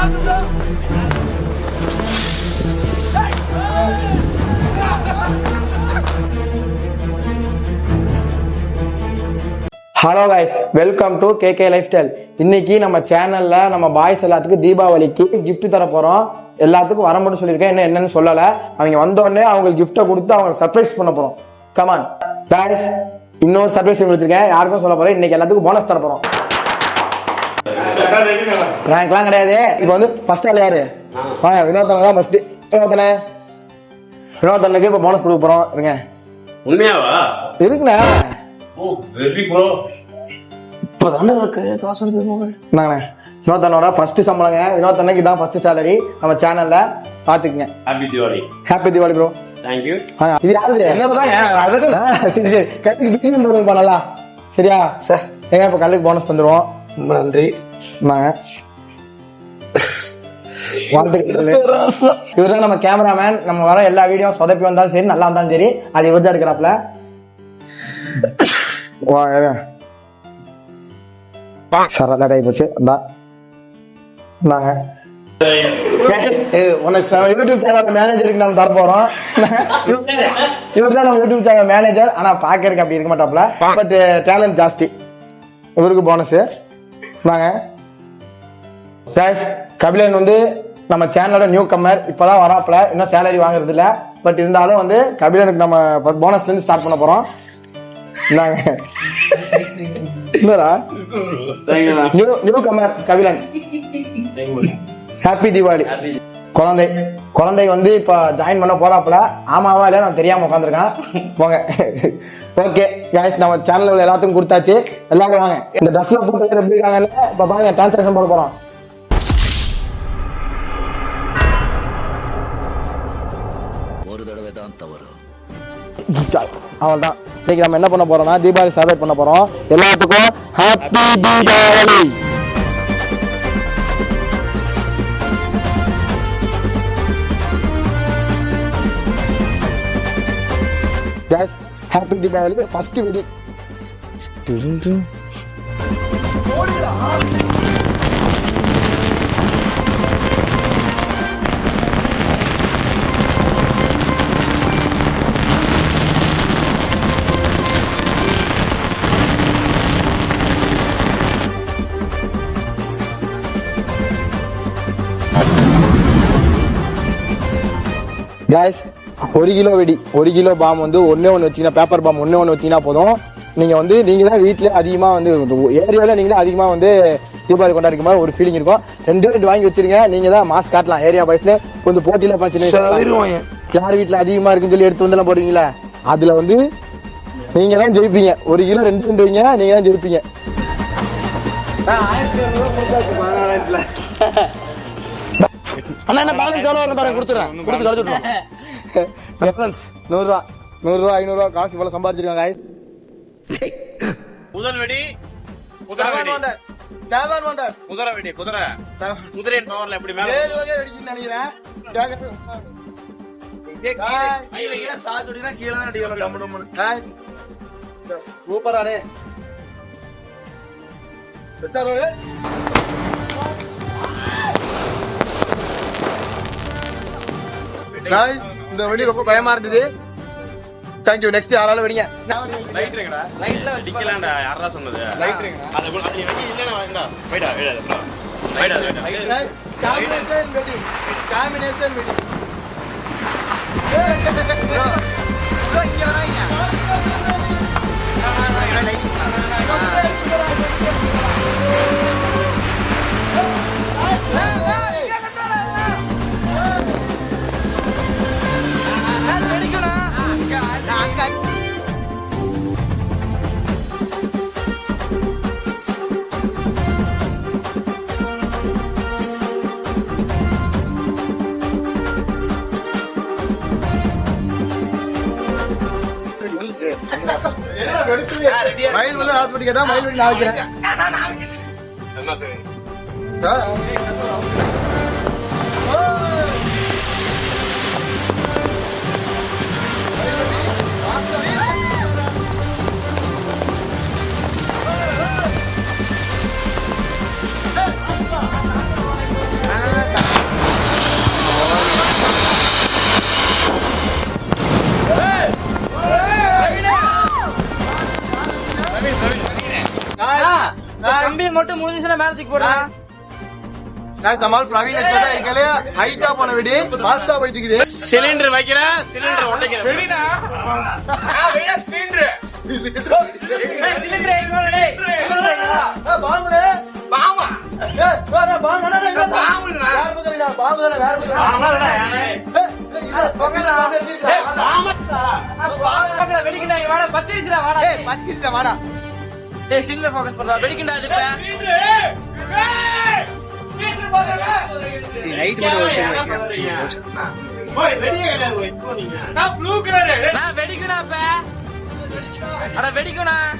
Hello guys welcome to K K lifestyle இன்னைக்கு நம்ம சேனல்ல நம்ம பாய்ஸ் எல்லாத்துக்கும் தீபாவளிக்கு கிஃப்ட் தர போறோம். எல்லாத்துக்கும் வர மட்டும் சொல்லியிருக்கேன். என்ன என்னன்னு சொல்லல. அவங்க வந்தோடனே அவங்களுக்கு கிஃப்ட்டை கொடுத்து அவங்க சர்ப்ரைஸ் பண்ண போறோம். கமான் கைஸ் இன்னொரு சர்ப்ரைஸ் கொடுத்துருக்கேன் யாருக்கும் சொல்ல போறேன். இன்னைக்கு எல்லாத்துக்கும் போனஸ் தர போறோம். பிராங்க்லாம் கிடையாது. இப்போ வந்து ஃபர்ஸ்ட் ஆள் யாரு? வாங்க வினோதனை தான் ஃபர்ஸ்ட் வினோதனை வினோதனுக்கு இப்போ போனஸ் கொடுக்க போறோம். இருங்க. உண்மையாவா? இருக்குண்ணே. ஓ வெரி ப்ரோ இப்பதானே இருக்கு காசு எடுத்து இந்தாங்கண்ணே. வினோதனோட ஃபர்ஸ்ட் சம்பளங்க. வினோதனுக்கு இதான் ஃபர்ஸ்ட் சேலரி நம்ம சேனல்ல பாத்துக்கங்க. Happy Diwali happy Deepavali bro thank you இது யாரு ஆ, சரி சரி. பண்ணலாம் சரியா? சார். ஏங்க இப்ப கல்லுக்கு போனஸ் தந்துருவோம். ரொம்ப நன்றி. நாங்க இவர் நம்ம கேமராமேன் நம்ம வர எல்லா வீடியோ சொதப்பி வந்தாலும் சரி நல்லா வந்தாலும் சரி அது இவர் தான் எடுக்கிறாப்ல வா ஏங்க. சார் லேட் ஆகி போச்சு. ஏய், உனக்கு யூடியூப் சேனல் மேனேஜருக்கு நம்ம தர போறோம் இவர் தான் நம்ம யூடியூப் சேனல் மேனேஜர் ஆனா பாக்கறதுக்கு அப்படி இருக்க மாட்டாப்ல பட் டேலண்ட் ஜாஸ்தி. இவருக்கு போனஸ் வாங்க. கபிலன் வந்து நம்ம சேனலோட நியூ கம்மர் இப்பதான் வராப்ல இன்னும் சேலரி வாங்குறது இல்ல பட் இருந்தாலும் வந்து கபிலனுக்கு நம்ம போனஸ்ல இருந்து ஸ்டார்ட் பண்ண போறோம். இந்தாங்க. என்னடா? நியூ நியூ கம்மர் கபிலன். ஹாப்பி தீபாவளி குழந்தை குழந்தை வந்து இப்ப ஜாயின் பண்ண போறாப்புல. ஆமாவா இல்ல நான் தெரியாம உட்காந்துருக்கான் போங்க. ஓகே guys நம்ம சேனல்ல உள்ள எல்லாத்துக்கும் கொடுத்தாச்சு. எல்லாரும் வாங்க. இந்த ட்ரெஸ்ல போட்டு எப்படி இருக்காங்கல்ல இப்ப பாருங்க டிரான்சாக்ஷன் போட போறோம். ஒரு தடவை தான் தவறு. அவள்தான் இன்னைக்கு நம்ம என்ன பண்ண போறோம்னா தீபாவளி செலிப்ரேட் பண்ண போறோம். எல்லாத்துக்கும் happy Deepavali. Happy Deepavali first வெடி ஒரு கிலோ வெடி ஒரு கிலோ பாம் வந்து ஒண்ணே ஒன்று வச்சீங்கன்னா பேப்பர் பாம் ஒண்ணே ஒன்று வச்சீங்கன்னா போதும். நீங்க வந்து நீங்க தான் வீட்டில் அதிகமாக வந்து ஏரியாவில் நீங்க தான் அதிகமாக வந்து தீபாவளி கொண்டாடிக்கும் மாதிரி ஒரு ஃபீலிங் இருக்கும். ரெண்டு ரெண்டு வாங்கி வச்சிருங்க. நீங்க தான் மாஸ்க் காட்டலாம். ஏரியா பாய்ஸ்ல கொஞ்சம் போட்டியில தருவாங்க யார் வீட்டில் அதிகமாக இருக்குன்னு சொல்லி எடுத்து வந்தெல்லாம் போடுவீங்களா? அதுல வந்து நீங்க தான் ஜெயிப்பீங்க. ஒரு கிலோ ரெண்டு ரெண்டு வைங்க. நீங்க தான் ஜெயிப்பீங்க. அண்ணா என்ன பேலன்ஸ் எவ்வளோ வரும் பாருங்க கொடுத்துறேன் கொடுத்து கழிச்சு விட்டுருவோம் ரெஃபரன்ஸ் நூறுரூவா நூறுரூவா ஐநூறுரூவா காசு இவ்வளோ சம்பாதிச்சிருக்காங்க guys. முதல் வெடி குதிரை வெடி. குதிரை வெடி குதிரை. குதிரையின் பவர்ல எப்படி மேல ஏழு வகை வெடிக்குன்னு நினைக்கிறேன். சூப்பரானே Guys, இந்த வெடி ரொம்ப பயமா இருந்தது. தேங்க்யூ நெக்ஸ்ட் யாராலும் வெடிங்க டிக்கலாண்டா யாரா சொன்னது? அது போல- அது நீ வெடி இல்லைன்னா வாங்கடா. போயிடா, போயிடா, போயிடா. போயிடா, போயிடா. காம்பினேஷன் வெடி காம்பினேஷன் வெடி மயில் வந்து கேட்டா மயில் நான் வைக்கிறேன். ஆ. நான் கமால் பிரவீன் இருக்கலே ஹைட்டா போன வெடி. பாஸ்டா போயிட்டு இருக்குது. சிலிண்டர் வைக்கிற சிலிண்டர் உடைக்கிற வெடிடா. சிலிண்டர் சிலிண்டர் எங்க டேய் பாம்புடே. பாமா ஏய் வேற பாம்புடா இல்ல பாம்புடா. வேற பக்கம் பாம்பு தானே வேற பக்கம் பாமாடா ஏய் இல்ல பக்கத்துல பாக்கல வெடிக்கண்டா இங்க வாடா பத்து நிமிஷம் வாடா. சிலிண்டர் ஃபோக்கஸ் பண்றா. வெடிக்கண்டா இது லைட் மட்டும் ஒரு போய் வெடியே கிடையாது போய். இப்போ நீங்க. நான் ப்ளூ கலர் நான் வெடிக்கணும் அப்ப அட வெடிக்கணும் நான்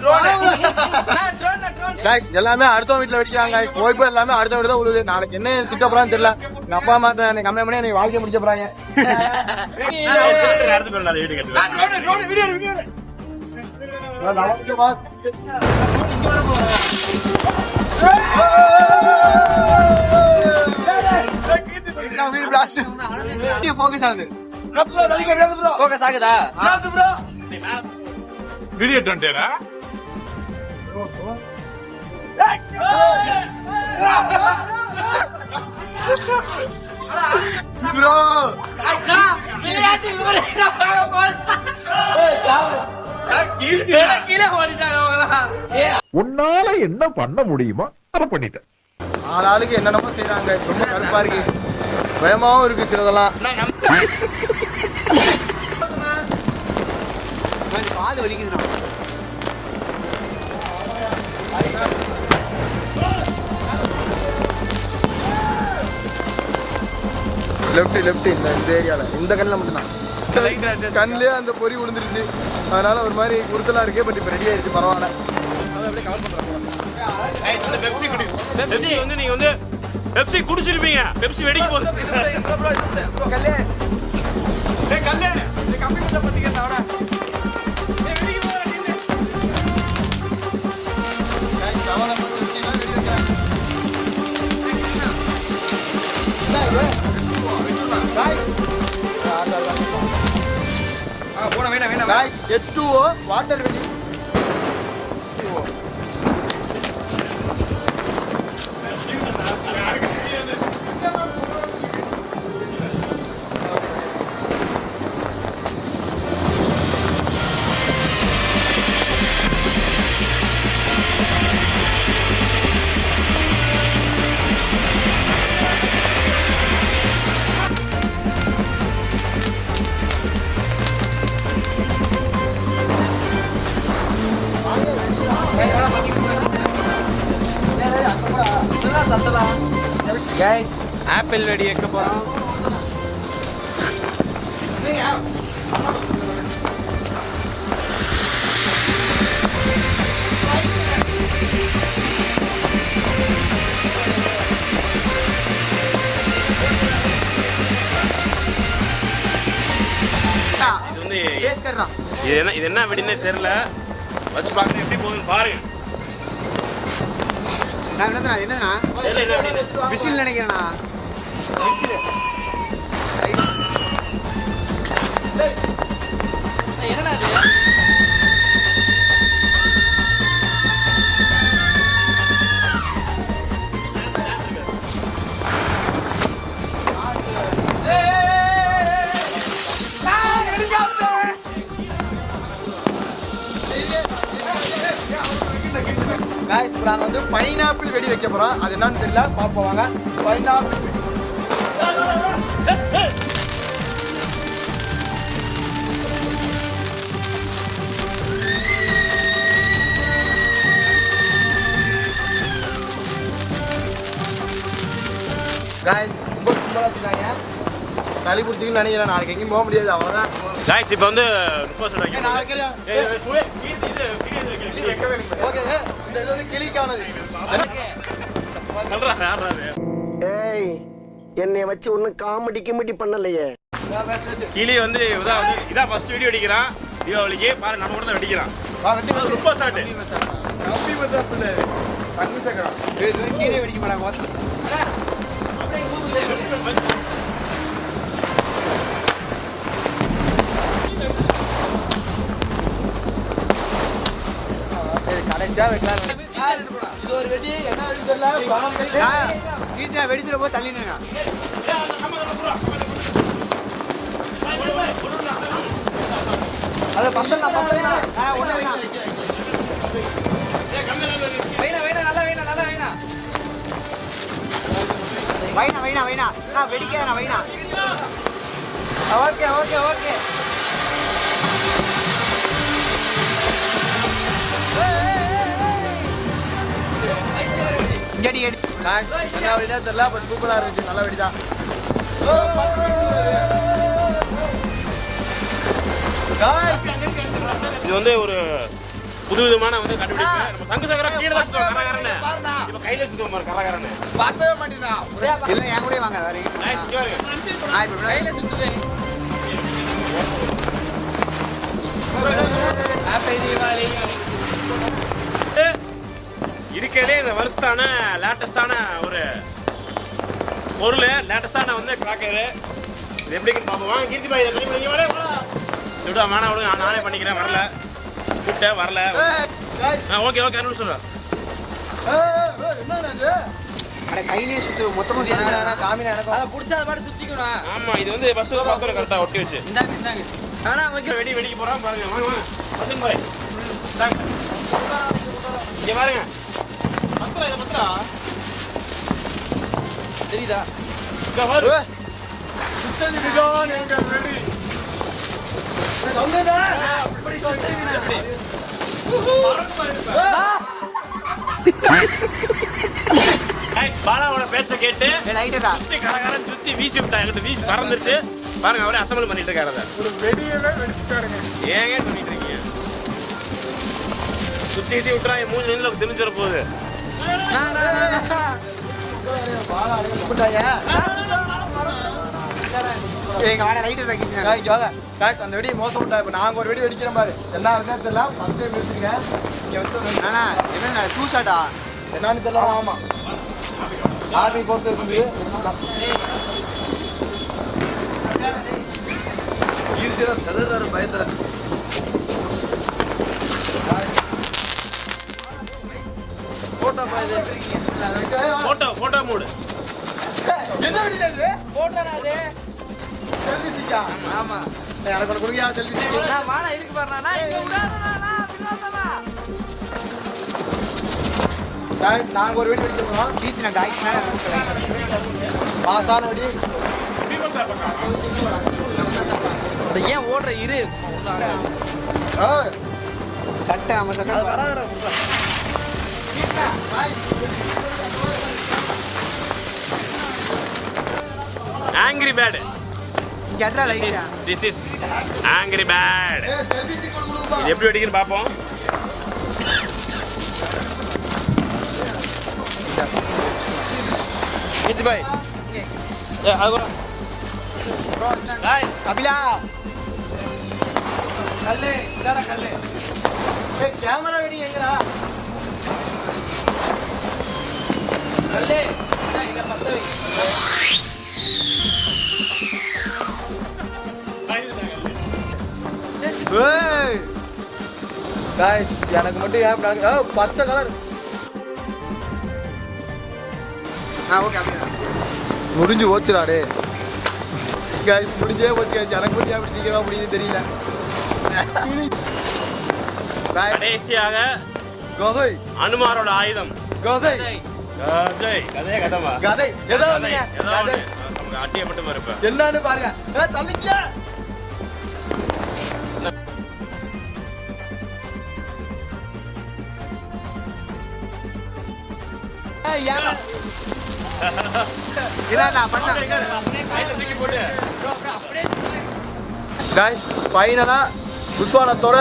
ட்ரோன் எல்லாமே அடுத்த வீட்டுல வெடிக்கிறாங்க போய் போய் எல்லாமே அடுத்த வீடு தான் விழுது நாளைக்கு என்ன திட்ட போறான்னு தெரியல. எங்க அப்பா அம்மா என்னை கம்ப்ளைண்ட் பண்ணி என்னை வாழ்க்கை முடிக்க போறாங்க. ஆகுது. ஃபோக்கஸ் ஆகுதா? வீடியோ டுவெண்ட்டியா விளையாட்டு உன்னால என்ன பண்ண முடியுமோ அதை பண்ணிட்டேன். ஆள் ஆளுக்கு என்னென்னமோ செய்றாங்க. ரொம்ப கடுப்பா இருக்கு. பயமாவும் இருக்கு சிலதெல்லாம். கால் வலிக்குதுண்ணா லெஃப்ட் லெஃப்ட் இந்த இந்த ஏரியால இந்த கண்ணில் மட்டும்தான். கண்ணிலே அந்த பொறி விழுந்துருச்சு அதனால ஒரு மாதிரி குருத்தலா இருக்கு பட் இப்போ ரெடி ஆயிடுச்சு பரவாயில்ல. பெப்சி குடி. பெப்சி வந்து நீங்க வந்து பெப்சி குடிச்சிருப்பீங்க. பெப்சி வெடிக்க போகுது. கல்லே கல்லு டேய் கம்பி கிட்ட guys, let's do a water ready. Guys apple வெடி வைக்க போறோம். இது வந்து இது என்ன இது என்ன வெடினே தெரியல. வச்சு பாருங்க எப்படி போகுதுன்னு பாருங்க. தெரியல என்ன வெடின்னு விசில் நினைக்கிறேண்ணா. என்னடா இது? காய்ஸ் இப்போ நாங்கள் வந்து பைனாப்பிள் வெடி வைக்க போகிறோம் அது என்னன்னு தெரியல. பார்ப்போம் வாங்க. பைனாப்பிள் வெடி. காய்ஸ் ரொம்ப சிம்பிளாக வச்சுருக்காங்க. சளி பிடிச்சிங்கன்னு நினைக்கிறேன். நாளைக்கு எங்கேயும் போக முடியாது. அவ்வளோதான் காய்ஸ் இப்போ வந்து முப்பது ஏய், நான் வைக்கிறேன். ஓகே இது வந்து கிளிக்கானது? ஏய் என்னைய வச்சு ஒன்னும் காமெடி கிமெடி பண்ணலையே. கிளி வந்து இதான் வந்து இதான் ஃபர்ஸ்ட் வீடியோ அடிக்கிறான். தீபாவளிக்கு பாரு நம்ம கூட தான் வெடிக்கிறான். வா வெட்டி வெட்டி முப்பது ஷாட்டு கம்பி பத்தாப்புல சங்கு சக்கரம் கீழே வெடிக்க மாட்டாங்க வைக்கலாம் இது ஒரு வெடி என்ன வெடி தெரியல பாம் கை வெடிச்சிட போய் தள்ளி நின்னா அது ஒண்ணு வேணாம் வைனா வைனா நல்லா வைனா நல்லா வைனா வைனா வைனா வைனா நான் வெடிக்காத வைனா ஓகே ஓகே ஓகே. எடு என்ன வெடினா தெரியல பட் இருந்துச்சு. நல்ல வெடிதான் இது வந்து ஒரு புது விதமான வந்து கண்டுபிடிப்பு. நம்ம சங்கு சக்கரம் கீழே தான் சுத்துவோம் கரகரன்னு. இப்ப கையில சுத்துவோம் பாரு கரகரன்னு. பார்த்தவே மாட்டேனா இல்ல என் கூட வாங்க வேற கையில சுத்துதே. ஹாப்பி தீபாவளி இருக்கலே இந்த வருஷத்தான லேட்டஸ்டான ஒரு பொருள். லேட்டஸ்டான வந்து கிராக்கரு இது எப்படி இருக்குன்னு பார்ப்போம்? வாங்க கீர்த்தி பாய் பண்ணி பண்ணி வாடா, வாடா. விடுவா வேணாம் விடுங்க நான் நானே பண்ணிக்கிறேன் வரல. கூப்பிட்டேன் வரல. ஆ ஓகே ஓகே அனுப்பிச்சு சொல்கிறேன் கையிலேயே சுத்து மொத்தமா சுத்து. காமினா எனக்கு அதை புடிச்சா அதை பாட்டு சுத்திக்கணும் ஆமா இது வந்து பஸ் பார்த்தோம் கரெக்டாக ஒட்டி வச்சு. இந்தாங்க இந்தாங்க. ஆனா வெடி வெடிக்க போறான் பாருங்க வாங்க வாங்க. இங்க பாருங்க. பத்திரா இதை பத்திரா தெரியுதா இங்க பாரு ஏய், பாலாவோட பேச்ச கேட்டு லைட்டரா சுத்தி வீசி விட்டா என்கிட்ட வீசி பறந்துட்டு பாருங்க அவரே அசம்பிள் பண்ணிட்டு இருக்காரு அதை ஏங்க பண்ணிட்டு இருக்கீங்க சுத்தி சுத்தி விட்டுறா என் மூஞ்சி நின்று தெரிஞ்சிட போகுது எங்க வாட லைட்டர் வைக்கிட்டு காய் ஜோக காய் அந்த வெடி மோசம் விட்டா இப்போ நாங்கள் ஒரு வெடி வெடிக்கிறோம் பாரு என்ன தெரியல. ஃபஸ்ட் டைம் வச்சுருக்கேன் இங்கே வந்து என்ன டூ ஷாட்டா என்னன்னு தெரியல ஆமாம் ஆர்மி பொறுத்து இருந்து. ஈஸியாக செதறாரு பயத்துல. போட்டோ போட்டோ மூடு. என்ன வெடினது போட்டோனா அது செல்ஃபி சிக்கா ஆமா. எனக்கு ஒன்று கொடுங்க செல்ஃபி சிக்கி நான் வாடா இருக்கு நான் இங்க நான் நாங்கள் ஒரு வெடி வெடிக்கிறோம் கீர்த்தி டாய்ஸ் மேல பாசான வெடி அட ஏன் ஓடுற இரு? சட்டை ஆமா சட்டை angry bird this is angry bird இது எப்படி வெடிக்குன்னு பார்ப்போம். பாய் ஏ அது கூட. பாய் கபிலா கல்லு இதாடா கல்லு. ஏ கேமரா வெடி எங்கடா? எனக்கு மட்டும் ஏன்? ஆ, பச்சை கலர் ஆ ஓகே அப்படியே? முடிஞ்சு ஓச்சுடாடே காய்ஸ் முடிஞ்சே போச்சு. எனக்கு மட்டும் ஏன் சீக்கிரமா முடியுது தெரியல. கடைசியாக கோதை. அனுமாரோட ஆயுதம். கோதை. கதை. ஏதோ என்னன்னு பாருங்க. தள்ளிக்க. ஃபைனலாக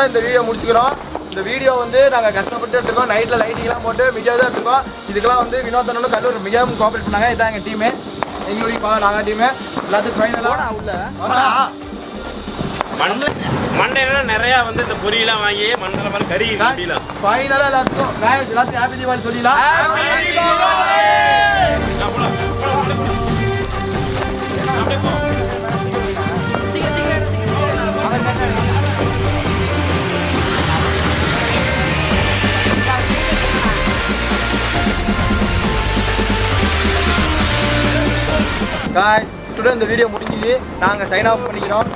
இந்த வீடியோ முடிச்சுக்கிறோம். இந்த வீடியோ வந்து நாங்கள் கஷ்டப்பட்டு எடுத்துக்கோம் நைட்டில் லைட்டிங்லாம் போட்டு மிக தான் எடுத்துக்கோம் இதுக்கெல்லாம் வந்து வினோதனோட கல்லூரி மிகவும் கோஆப்ரேட் பண்ணாங்க. இதான் எங்கள் டீமு எங்களுடைய பா நாங்கள் டீமு எல்லாத்துக்கும் ஃபைனலாக உள்ள. மண்டையில நிறைய வந்து இந்த பொரியெல்லாம் வாங்கி மண்ணில் மாதிரி கறி ஃபைனலாக எல்லாத்துக்கும் எல்லாத்துக்கும் ஹாப்பி தீபாவளி சொல்லிடலாம். இந்த வீடியோ முடிஞ்சு நாங்கள் சைன் ஆஃப் பண்ணிக்கிறோம்.